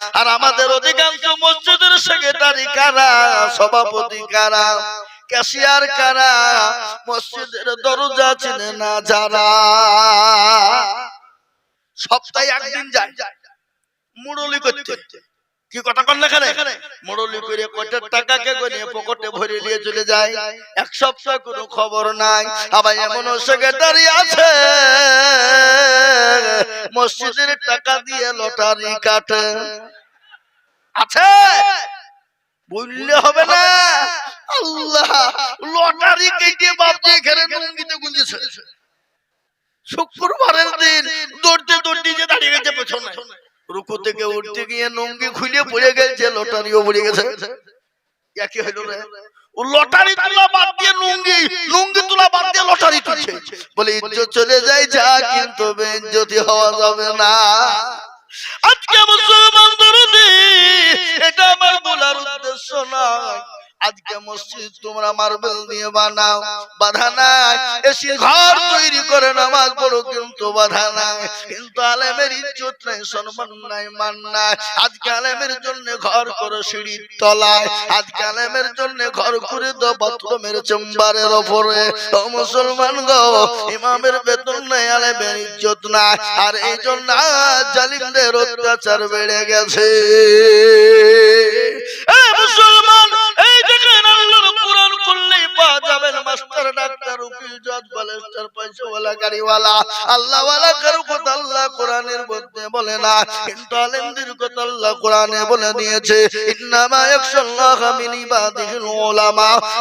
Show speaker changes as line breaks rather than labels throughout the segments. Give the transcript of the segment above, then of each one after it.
আর আমাদের অধিকাংশ মসজিদের সেক্রেটারি কারা? সভাপতি কারা? ক্যাশিয়ার কারা? মসজিদের দরজা চিনে না যারা? সপ্তাহে একদিন যায়, মুরলি করতে। কি কথা কন এখানে? মুরলি করে কোটের টাকাকে গনিয়ে পকেটে ভরে নিয়ে চলে যায়? এক সপ্তাহ কোনো খবর নাই। আবার এমন সেক্রেটারি আছে। মসজিদের টাকা দিয়ে লটারি কাটে। আছে? বললে হবে না। আল্লাহ লটারি কেটে বাপজি এখানে লুঙ্গিতে গুঁজেছে। শুক্রবারের দিন দৌড়তে দৌড়তে যে দাঁড়িয়ে গেছে পেছনে। রুকু থেকে উঠতে গিয়ে নঙ্গি খুলে পড়ে গেছে লটারিও পড়ে গেছে। একই হইল রে। ও লটারি তোলা বাদ দিয়ে লুঙ্গি লুঙ্গি তোলা বাদ দিয়ে লটারি তুলছে। বলে ইজ্জত চলে যায় যা কিন্তু বেজ্জতি হওয়া যাবে না। আজকে মুসলমান দরদি এটা আমার বলার উদ্দেশ্য নয়। আজকে মসজিদ তোমরা মার্বেল দিয়ে বানাও। বাধা নাই। এসি ঘর তৈরি করে নামাজ পড়ো, কিন্তু বাধা নাই। কিন্তু আলেমের ইজ্জত নাই, সম্মান নাই, মান নাই। আজকে আলেমের জন্য ঘর করো সিঁড়ির তলায়। আজকে আলেমের জন্য ঘর করে দাও বাথরুমের চেম্বারের ওপরে। ও মুসলমান গো, ইমামের বেতন নাই, আলেমের ইজ্জত নাই। আর এই জন্য জালিমদের অত্যাচার বেড়ে গেছে। ডাক্তার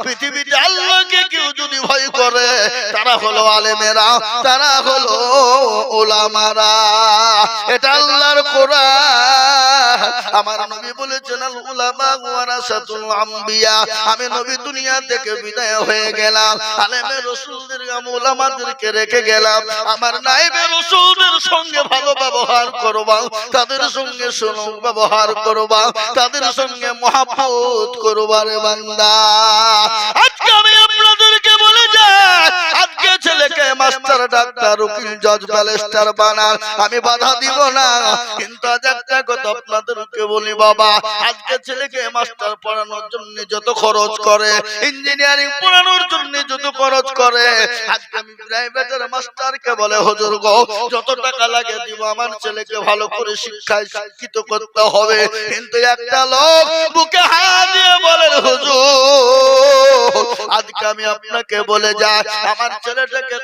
পৃথিবীতে আল্লাহকে কেউ যদি ভয় করে, তারা হলো আলেমেরা, তারা হলো ওলামারা এটা আল্লাহর আমার নবী বলেছেন আমি নবী দুনিয়া থেকে বিদায় হয়ে গেলাম। আলেমে রেখে গেলাম। আমার নাইবে রাসূলদের সঙ্গে ভালো ব্যবহার করবা, তাদের সঙ্গে সুলভ ব্যবহার করবা, তাদের সঙ্গে মহাব্বত করবা রে বান্দা। মাস্টার ডাক্তার, উকিল, জজ, ব্যারিস্টার বানান। আমি বাধা দিব না। কিন্তু আজ একটা কথা আপনাদেরকে বলি, বাবা। আজকে ছেলেকে মাস্টার পড়ানোর জন্য যত খরচ করে, ইঞ্জিনিয়ারিং পড়ানোর জন্য যত খরচ করে, আজকে আমি প্রাইভেটের মাস্টারকে বলে, হুজুর গো, যত টাকা লাগে দিব, আমার ছেলেকে ভালো করে শিক্ষায় শিক্ষিত করতে হবে। কিন্তু একটা লোক বুকে হাত দিয়ে বলেন হুজুর, আজকে আমি আপনাকে বলে যাই, আমার ছেলেটাকে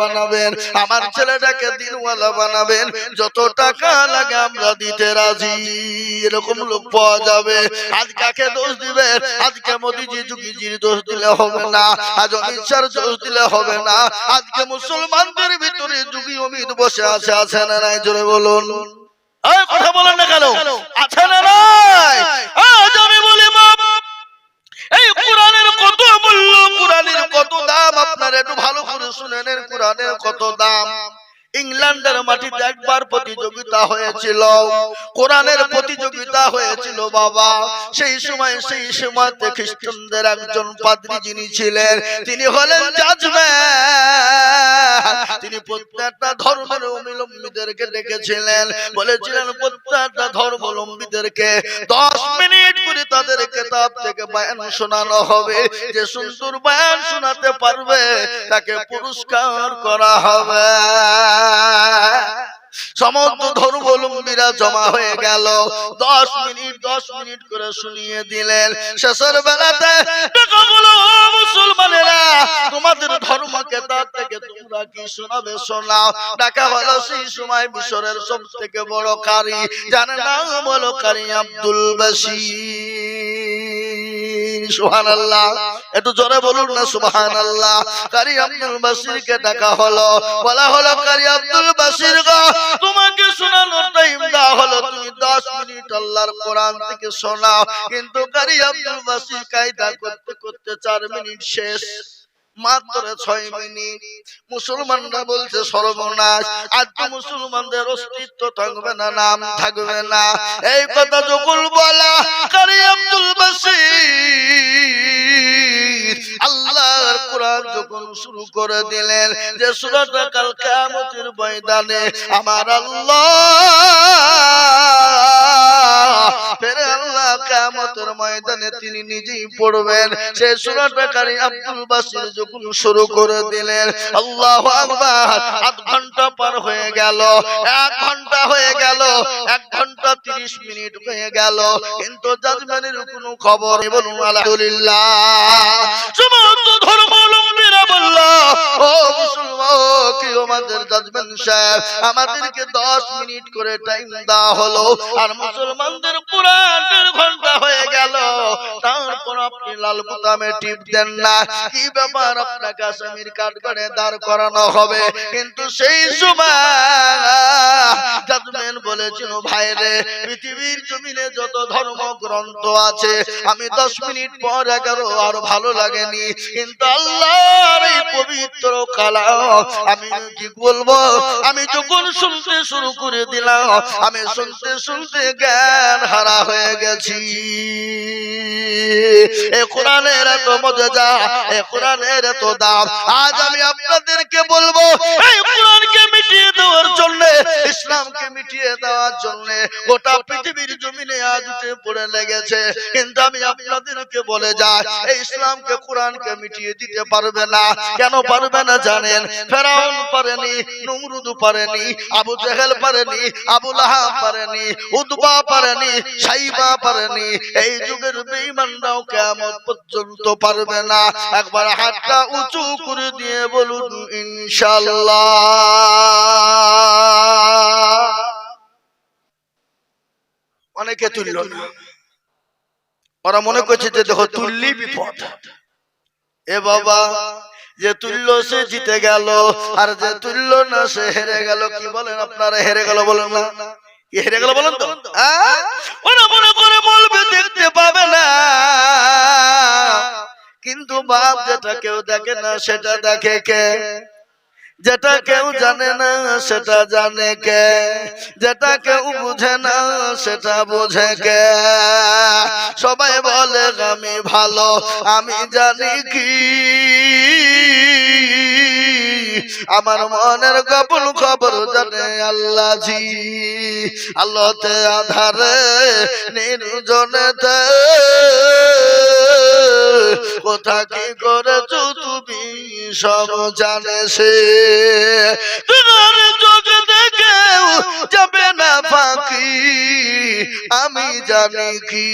বানাবেন, আমার ছেলেটাকে দিনওয়ালা বানাবেন, যত টাকা লাগে আমরা দিতে রাজি। এরকম লোক পাওয়া যাবে। আজ কাকে দোষ দিবেন? আজকে মোদিজি যুগিজির দোষ দিলে হবে না, আজ অমিত দোষ দিলে হবে না, আজকে মুসলমানদের ভিতরে যুগি অমিত বসে আছে আছে না নাই? জোরে বলুন। কথা বলেন না কেন? আছে না নাই? আজ আমি বলি মা এই মূল্য কোরআনের কত দাম আপনারা, একটু ভালো করে শুনেন কোরআনের কত দাম। ইংল্যান্ডের মাটিতে একবার প্রতিযোগিতা হয়েছিল। কোরআনের প্রতিযোগিতা হয়েছিল, বাবা। সেই সময়, সেই খ্রিস্টানদের একজন পাদ্রী যিনি ছিলেন, তিনি হলেন তিনি প্রত্যেকটা ধর্মের অবলম্বীদেরকে ডেকেছিলেন। বলেছিলেন, প্রত্যেকটা ধর্মাবলম্বীদেরকে দশ মিনিট করে তাদের কেতাব থেকে বয়ান শোনানো হবে। যে সুন্দর বয়ান শোনাতে পারবে, তাকে পুরস্কার করা হবে। সমস্ত ধর্মাবলম্বীরা জমা হয়ে গেল। দশ মিনিট দশ মিনিট করে শুনিয়ে দিলেন। শেষের বেলাতে, দেখা বলো "ও মুসলমানেরা, তোমাদের ধর্ম কেতাব থেকে তোমরা কি শোনাবে? শোনাও। ডাকা হলো সেই সময় মিশরের সব থেকে বড় কারি। জানে নাম বলো কারি আব্দুল বাসির সুহান একটু জোরে বলুন না আল্লাহ কারি আব্দুল বাসিরকে ডাকা হলো। বলা হলো, কারি আব্দুল বাসির তোমাকে শোনানোর টাইম দেওয়া হলো। তুমি দশ মিনিট আল্লাহর কোরআন থেকে শোনাও। কিন্তু কারি আব্দুল বাসির কায়দা করতে করতে চার মিনিট শেষ। মাত্র ছয় মিনিট। মুসলমানরা বলছে সর্বনাশ। আজ তো মুসলমানদের অস্তিত্ব থাকবে না, নাম থাকবে না। এই কথা যখন বলা কারি আব্দুল বাসির আল্লাহর কোরআন যখন শুরু করে দিলেন যে সুরাটা কাল কিয়ামতের ময়দানে, আমার আল্লাহ কিয়ামতের ময়দানে তিনি নিজেই পড়বেন সেই সূরাটা কারি আব্দুল বাসির যখন শুরু করে দিলেন, আল্লাহ আকবার, আধ ঘণ্টা পার হয়ে গেল, এক ঘণ্টা হয়ে গেল, এক ঘণ্টা তিরিশ মিনিট হয়ে গেল, কিন্তু জাজমানের কোনো খবর। বলুন, আলহামদুলিল্লাহ আমাদের জাজমেন সাহেব আমাদেরকে দশ মিনিট করে টাইম দেওয়া হলো, আর মুসলমানদের পুরা দেড় ঘণ্টা হয়ে গেল। তারপর আপনি লাল বোতামে টিপ দেন না, কি ব্যাপার আপনাকে আসামির কাঠগড়ে দাঁড় করানো হবে? কিন্তু সেই সময় জাজমেন বলেছিল ভাইরে পৃথিবীর জমিনে যত ধর্ম গ্রন্থ আছে, আমি দশ মিনিট পর এগারো আর ভালো লাগেনি। কিন্তু আল্লাহর এই পবিত্র কালাম, আমি কি বলব আমি যখন শুনতে শুরু করে দিলাম আমি শুনতে শুনতে জ্ঞান হারা হয়ে গেছি। এ কোরআনের এত মজা এ কোরআনের এত দাম। আজ আমি আপনাদেরকে বলব এই কোরআনকে মিটিয়ে দেওয়ার জন্য, ইসলামকে মিটিয়ে দেওয়ার জন্য গোটা পৃথিবীর জমিনে আজ উঠে পড়ে লেগেছে। কিন্তু আমি আপনাদেরকে বলে যাই, এই ইসলামকে, কোরআনকে মিটিয়ে দিতে পারবে না। কেন পারবে না জানেন? ফেরাউন পারেনি, নমরুদ পারেনি, আবু জেহেল পারেনি, আবু লাহাব পারেনি উদবা পারেনি, সাইবা পারেনি। এই যুগের বেঈমানরাও কিয়ামত পর্যন্ত পারবে না। একবার হাতটা উঁচু করে দিয়ে বলুন, ইনশাআল্লাহ। অনেকে তুলল ওরা মনে করছে যে দেখো তুললি বিপদ। এ বাবা, যে তুলল সে জিতে গেল, আর যে তুলল না সে হেরে গেল। কি বলেন আপনারা, হেরে গেল বলেন না? হেরে গেল বলেন তো? ওরা মনে করে বলবে, দেখতে পাবে না। কিন্তু বাপ যেটা কেউ দেখে না, সেটা দেখে কে? যেটা কেউ জানে না সেটা জানে কে? যেটা কেউ বুঝে না সেটা বোঝে কে? সবাই বলে আমি ভালো আমি জানি কি। আমার মনের গোপন খবর জানে আল্লাহ জি আল্লাহতে আধারে নির্জনেতে। কোথা কি করেছ তুমি? সব জানে সে। দেখেও যাবে না ফাঁকি। আমি জানি কি।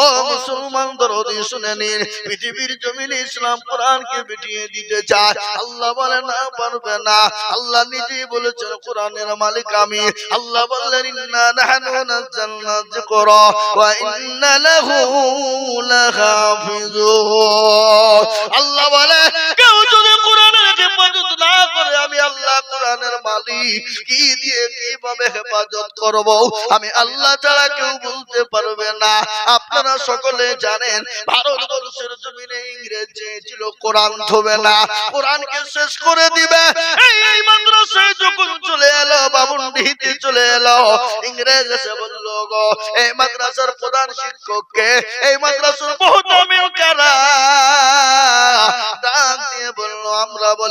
ও মুসলমান দরদি শুনে নিন। পৃথিবীর জমিন ইসলাম কোরআনকে মিটিয়ে দিতে চায়। আল্লাহ বলে না পারবে না। আল্লাহ নিজেই বলেছেন কোরআনের মালিক আমি। আল্লাহ বললেন ইন্না নাহনু নাযালনা যিকরা ওয়া ইন্না লাহু লাহাফিজুন। আল্লাহ বলে করে আমি আল্লাহ কোরআনের মালিক। কি দিয়ে কীভাবে হেফাজত করব? আমি আল্লাহ ছাড়া কেউ বলতে পারবে না। আপনারা সকলে জানেন, ভারতবর্ষের জমিনে ইংরেজ চেয়েছিল কোরআন ধোবে না। কোরআনকে শেষ করে দিবে। এই মাদ্রাসায় যখন চলে এলো বাবুন্ডিতে চলে এলো, ইংরেজ এসে বলল, গো, এই মাদ্রাসার প্রধান শিক্ষককে, এই মাদ্রাসার বহুত আমি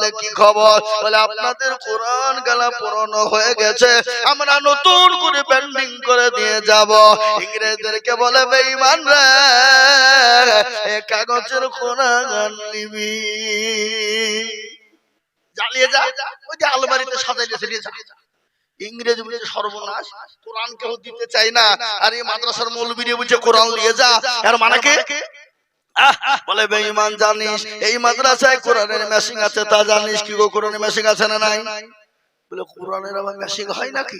বলে কি খবর? বলে, আপনাদের কোরআন গালা পুরনো হয়ে গেছে, আমরা নতুন করে পেন্ডিং করে দিয়ে যাব। ইংরেজদেরকে বলে, বেঈমান রে, এ কাগজের কোরআন নিবি জ্বালিয়ে যা, ওই যে আলমারিতে সাজাই দিয়েছে, নিয়ে যা। ইংরেজ বলছে, সর্বনাশ, কোরআন কেউ দিতে চাই না। আর এই মাদ্রাসার মৌলবীরে বলছে, কোরআন নিয়ে যা। আর মানে বলে, বেঈমান জানিস, এই মাদ্রাসায় কোরআনের মেশিং আছে, তা জানিস কি গো, কোরআনের মেশিং আছে না নাই? বলে, কোরআনের আবার মেশিং হয় নাকি?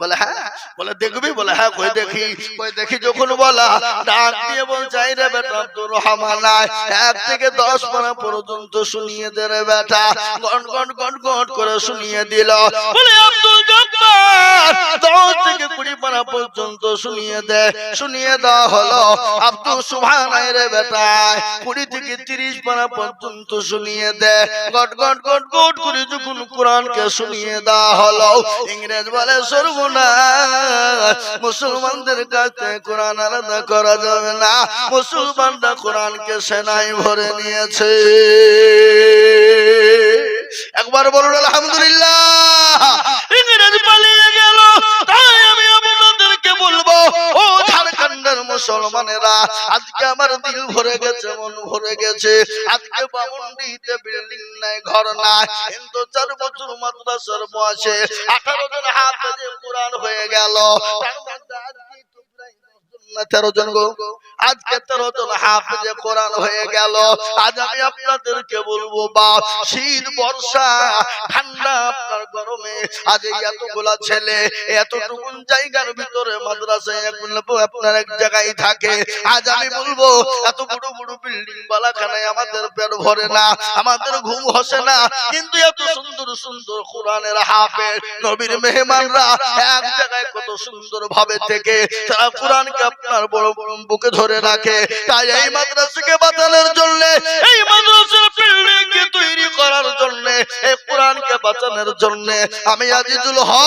বলে হ্যাঁ। বলে, দেখবি? বলে হ্যাঁ কই দেখি? কই দেখি যখন বলা, ডাক দিয়ে বল চাই রে বেটা এক থেকে দশ পারা পর্যন্ত শুনিয়ে দে রে বেটা। গন গন গন গন করে শুনিয়ে দিল। বলে তিরিশ পারা পর্যন্ত শুনিয়ে গট গট গট গট কোরআনকে শুনিয়ে ইংরেজ বলে মুসলমানদের কাছে কোরআন আলাদা করা যাবে না। মুসলমানরা কোরআনকে সেনাই ভরে নিয়েছে। একবার বলুন, আলহামদুলিল্লাহ। ঝাড়খণ্ডের মুসলমানেরা, আজকে আমার দিল ভরে গেছে, মন ভরে গেছে। আজকে বামুন্ডিতে বিল্ডিং নাই, ঘর নাই। কিন্তু চার বছর মাদ্রাসার বয়সে আঠারো জন হাত কোরআন হয়ে গেল। তেরো জন গো। আজকে তেরো জন হাফেজে কোরআন হয়ে গেল। আজ আমি আপনাদেরকে বলব, বা শীত, বর্ষা, ঠান্ডা আপনার গরমে, আজ এতগুলা ছেলে এতটুকু জায়গার ভিতরে মাদ্রাসায় আপনার এক জায়গায় থাকে। আজ আমি বলব, এত বড় বড় বিল্ডিং বালাখানায় আমাদের পেট ভরে না, আমাদের ঘুম হসে না, কিন্তু এত সুন্দর সুন্দর কোরআনের হাফে নবীর মেহমানরা এক জায়গায় কত সুন্দর ভাবে থেকে, তারা কোরআনকে আপনার বড় বড় বুকে ধরে রাখে। তাই এই মাদ্রাসাকে বাঁচানোর জন্য এই মাদ্রাস তৈরি করার জন্য, এই কোরআনকে বাঁচানোর জন্য আমি আজিজুল হক,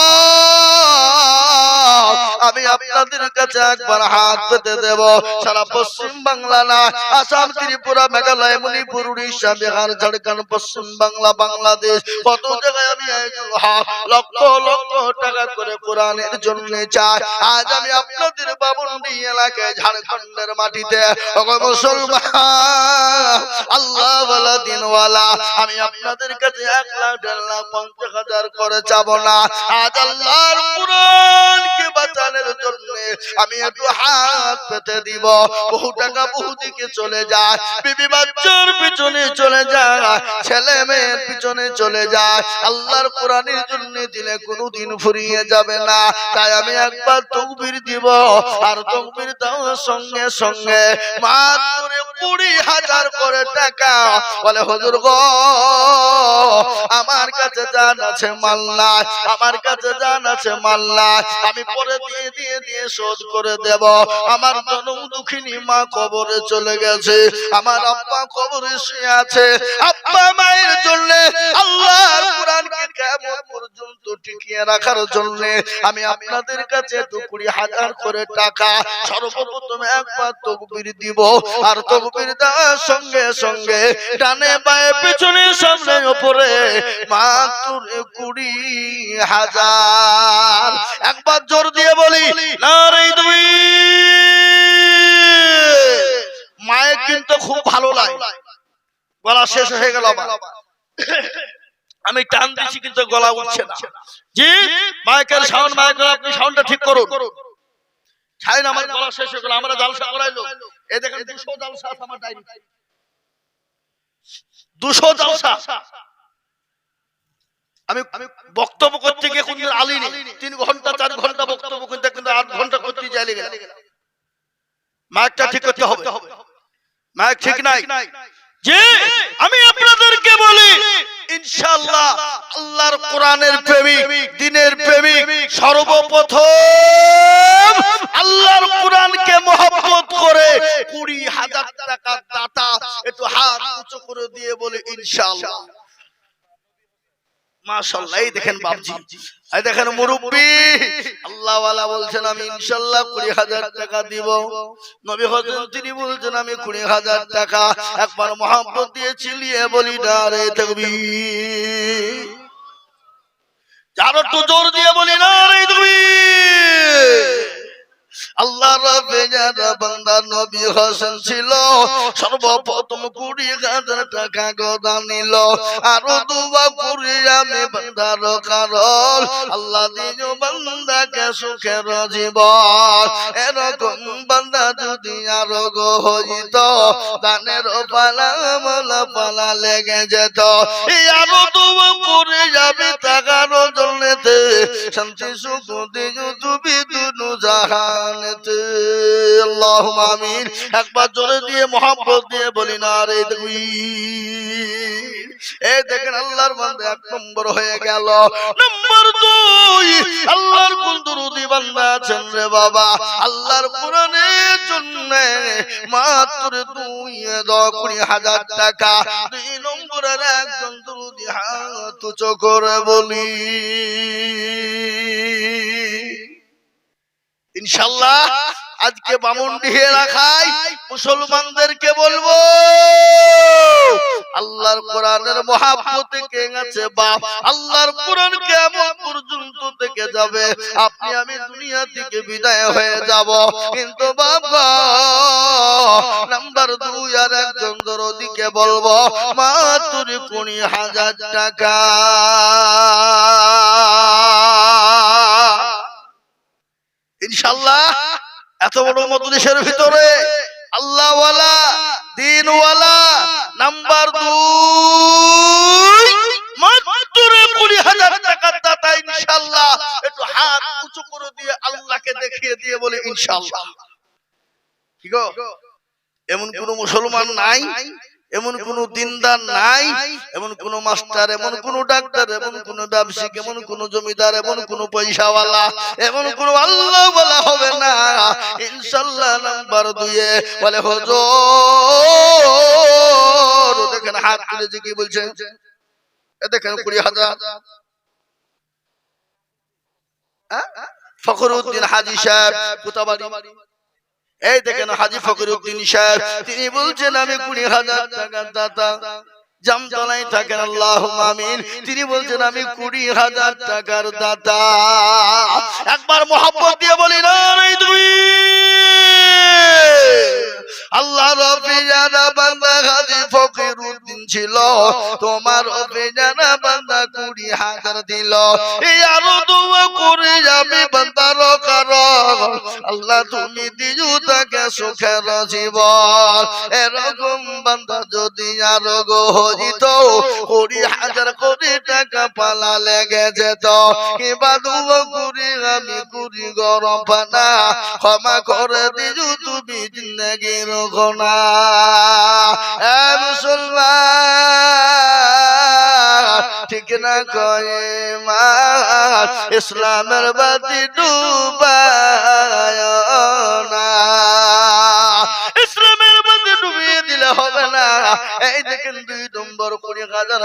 আমি আপনাদের কাছে একবার হাত পেতে দেব। সারা পশ্চিম বাংলা না, আসাম, ত্রিপুরা, মেঘালয়, মণিপুর, উড়িষ্যা, বিহার, ঝাড়খণ্ড, পশ্চিম বাংলা, বাংলাদেশ, কত জায়গায় আমি আজিজুল হক, লক্ষ লক্ষ টাকা করে কোরআনের জন্য চাই। আজ আমি আপনাদের বাবুন্ডি এলাকায় ঝাড়খণ্ডের মাটিতে। মুসলমান, আল্লাহ ওয়ালা দিনওয়ালা আমি আপনাদের কাছে এক লাখ দেড় লাখ, পঞ্চাশ হাজার করে যাব না। আজ আল্লাহর কোরআনকে বাঁচানোর জন্য আমি একটু হাত পেতে দিব। বহু টাকা, বহু দিকে চলে যায়। বিবি বাচ্চার পিছনে চলে যায়। ছেলে মেয়ের পিছনে চলে যায়। আল্লাহর কোরআনের জন্য দিলে কোনোদিন ফুরিয়ে যাবে না। তাই আমি একবার তকবির দিব। আর তকবির দেওয়ার সঙ্গে সঙ্গে মাত্র কুড়ি হাজার করে টাকা। বলে, হজুর গো, আমার কাছে জান আছে মাল্লা আমার কাছে জান আছে মাল্লা আমি পরে দিয়ে দিয়ে দিয়ে শোধ করে দেব। আমার জনম দুঃখিনী মা কবরে চলে গেছে, আমার আব্বা কবরে শুয়ে আছে। আব্বা মায়ের জন্য, আল্লাহর কোরআনকে কেমন পর্যন্ত টিকিয়ে রাখার জন্য আমি আপনাদের কাছে দু কুড়ি হাজার করে টাকা সর্বপ্রথম একবার তকবির দিব। আর তকবির দেওয়ার সঙ্গে সঙ্গে ডানে বায়ে পিছনে, সামনে উপরে মাত্র কুড়ি হাজার। একবার জোর দিয়ে বলি না দুই। মায়ের কিন্তু খুব ভালো লাগে। গলা শেষ হয়ে গেল আমি টান দিচ্ছি, কিন্তু গলা উঠছে না। জি, মাইকের সাউন্ড, মাইকের, আপনি সাউন্ডটা ঠিক করুন। ছাইন আমার গলা শেষ হয়ে গেল। আমরা জালসা করাইলো। এই দেখেন দুশো জালসা আছে আমার ডায়েরি দুশো জালসা। আমি আমি বক্তব্য করতে গিয়ে কোনদিন আলিনি। তিন ঘণ্টা চার ঘণ্টা বক্তব্য করতে কিন্তু আট ঘণ্টা করতে যাই লেগে মাইকটা ঠিক করতে হবে। মাইক ঠিক নাই। যে আমি আপনাদেরকে বলি। ইনশাআল্লাহ আল্লাহর কোরআনের প্রেমিক দিনের প্রেমিক সর্বপ্রথম আল্লাহর কোরআনকে মহব্বত করে কুড়ি হাজার টাকা দাতা একটু হাত উঁচু করে দিয়ে বলে ইনশাআল্লাহ। মাশাআল্লাহ এই দেখেন বাপজি। এই দেখেন মুরব্বি। আল্লাহ ওয়ালা বলছেন আমি ইনশাআল্লাহ কুড়ি হাজার টাকা দিব। নবী হযরত তিনি বলছেন আমি কুড়ি হাজার টাকা একবার মোহাম্মত দিয়ে চিলিয়ে বলি না রে তাকবীর। আরও একটু জোর দিয়ে বলি না রে তাকবীর। আল্লাহ রবে যারা বান্দা নবী হোসেন ছিল, সর্বপ্রথম কুড়ি হাজার টাকা গদা নিল। আরও দুবা কুড়ি আমি বান্দার কারণ, আল্লাহ দিন বান্দাকে সুখের জীবন। এরকম বান্দা যদি আরও গো দানের পালা মালা পালা লেগে যেত। এই আরও দুবা কুড়ি যাবি টাকার জন্যতে শান্তি সুখ দিন তুমি জাহানেতে। আল্লাহুম আমিন। একবার জোরে দিয়ে মোহাম্মত দিয়ে বলি, না রে তুই এই দেখেন আল্লাহর বান্দা এক নম্বর হয়ে গেল। নম্বর দুই, আল্লাহর কোন দুরুদি বান্দা আছেন রে বাবা। আল্লাহর কোরআনের জন্য মাত্র দুই কুড়ি হাজার টাকা। দুই নম্বরের একজন দুরুদি হাত করে বলি ইনশাল্লাহ আজকে বামুন ডিহে রাখাই মুসলমানদেরকে বলব। আল্লাহর কোরআনের মহাব্বতে কে আছে বাপ? আল্লাহর কোরআন কেমন পর্যন্ত থেকে যাবে? আপনি আমি দুনিয়া থেকে বিদায় হয়ে যাব। কিন্তু বাবা নাম্বার দুই আর একজন দরদিকে বলব মাত্র কুড়ি হাজার টাকা। ইনশাল্লাহ এত বড় মজলিসের ভিতরে আল্লাহওয়ালা দিনওয়ালা নাম্বার দুই মাত্র কুড়ি হাজার টাকার দাতা ইনশাল্লাহ একটু হাত উঁচু করে দিয়ে আল্লাহকে দেখিয়ে দিয়ে বলে ইনশাল্লাহ এমন কোন মুসলমান নাই? এমন কোন দিনদার নাই এমন কোন মাস্টার এমন কোন ডাক্তার এমন কোন ব্যবসায়িক এমন কোন জমিদার এমন কোন পয়সাওয়ালা এমন কোন আল্লাহ বলা হবে না। ইনশাল্লাহ নাম্বার দুয়ে বলে হজর দেখেন হাত তুলেছে কি বলছে। এ দেখেন কুড়ি হাজার? ফখরুদ্দিন হাজি সাহেব কোথাবাড়ি এই দেখেন হাজি ফকির উদ্দিন সাহেব, তিনি বলছেন, আমি কুড়ি হাজার টাকার দাতা, জামতলায় থাকেন আল্লাহ আমিন। তিনি বলছেন, আমি কুড়ি হাজার টাকার দাতা। একবার মোহাম্মত দিয়ে বলি না তুমি আল্লাহ রবি জানা বান্দা হাজি ফকিরুদ্দিন ছিল। তোমার রবি জানা বান্দা কুড়ি হাজার দিল। এই আরও দোয়া করে আমি বান্দার কারণ। আল্লাহ তুমি দিজু তাকে সুখের জীবন। এরকম বান্দা যদি আরও গো হইত কুড়ি হাজার কোটি টাকা পালা লেগে যেত। কিংবা দুবো কুড়ি, আমি কুড়ি গরম পানা। ক্ষমা করে দিজু তুমি জিন্দগির গোনা মুসলমান, ঠিক না কয়ে মা, ইসলামের বাতি ডুবায় না ইসলামের বাতি ডুবিয়ে দিলে হবে না। এই দেখেন দুই নম্বর কুড়ি হাজার